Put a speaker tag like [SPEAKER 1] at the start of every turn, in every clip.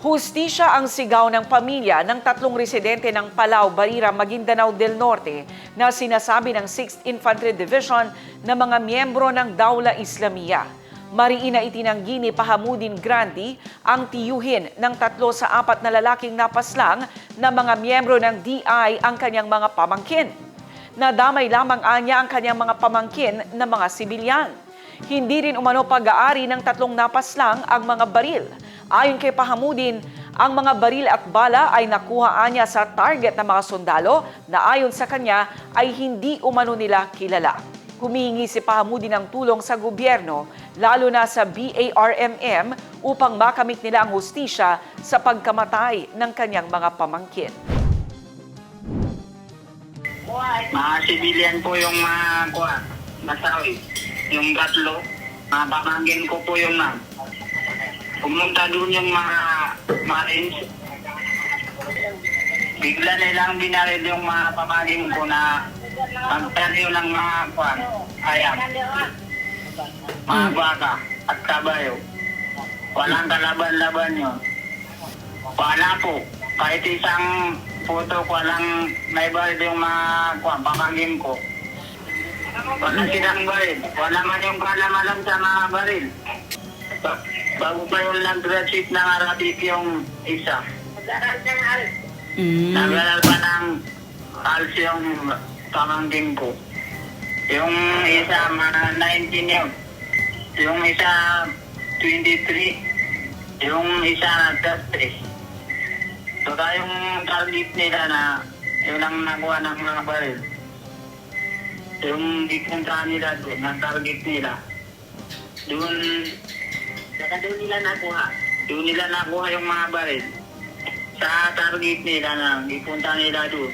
[SPEAKER 1] Hustisya ang sigaw ng pamilya ng tatlong residente ng Palau, Barira, Maguindanao del Norte na sinasabi ng 6th Infantry Division na mga miyembro ng Daula Islamia. Mariina itinanggi ni Pahamudin Grandi ang tiyuhin ng tatlo sa apat na lalaking napaslang na mga miyembro ng DI ang kanyang mga pamangkin. Nadamay lamang anya ang kanyang mga pamangkin na mga sibilyan. Hindi rin umano pag-aari ng tatlong napaslang ang mga baril. Ayon kay Pahamudin, ang mga baril at bala ay nakuha niya sa target ng mga sundalo na ayon sa kanya ay hindi umano nila kilala. Humihingi si Pahamudin ng tulong sa gobyerno, lalo na sa BARMM, upang makamit nila ang hustisya sa pagkamatay ng kanyang mga pamangkin.
[SPEAKER 2] Mga civilian po yung mga kuha, nasawi. Yung tatlo, mga pamangkin ko po yung ma'am. Pumunta doon yung mga marines. Bigla nilang binaril yung mga pamangkin ko na magtaryo ng mga kuha, ayam. Mga baka at kabayo. Walang kalaban-laban yun. Wala po. Kahit isang photo ko lang may baril yung mga kuha, pamangkin ko. Wala silang baril. Wala man yung kalamalan sa mga baril. Ba- bago pa yung nag-graduate ng Arabic yung isa. Nag-aral pa ng ALS yung pamangkin ko. Yung isa, mga 19 yun. Yung isa, 23. Yung isa, 33. So yung target nila na yun ang nakuha ng mga baril. Yung dipunta nila doon, ang target nila. Doon, saka doon nila nakuha. Doon nila nakuha yung mga baril. Sa target nila na dipunta nila doon.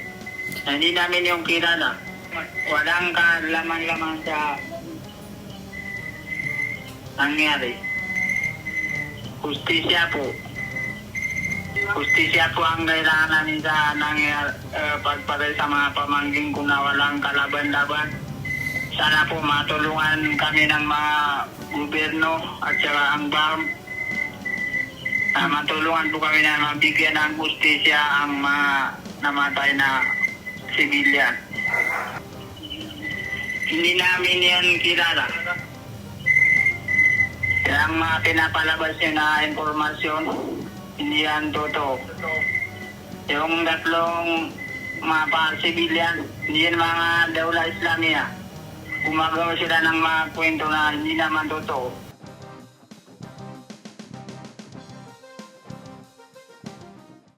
[SPEAKER 2] Na hindi namin yung kilala. Walang kalaman-laman sa nangyari. Justisya po. Justisya po ang kailangan namin sa nangyari, uh, pagparay sa mga pamangking ko na walang kalaban-laban. Sana po matulungan kami ng mga gobyerno at saka ang BARM na matulungan po kami na mabigyan ng justisya ang mga namatay na sibilyan. Hindi namin yan kilala. Kaya ang mga pinapalabas nyo na informasyon, hindi yan totoo. Yung tatlong mga pa-civilian, hindi yan mga daula Islamia. Gumagawa sila ng mga kwento na hindi naman totoo.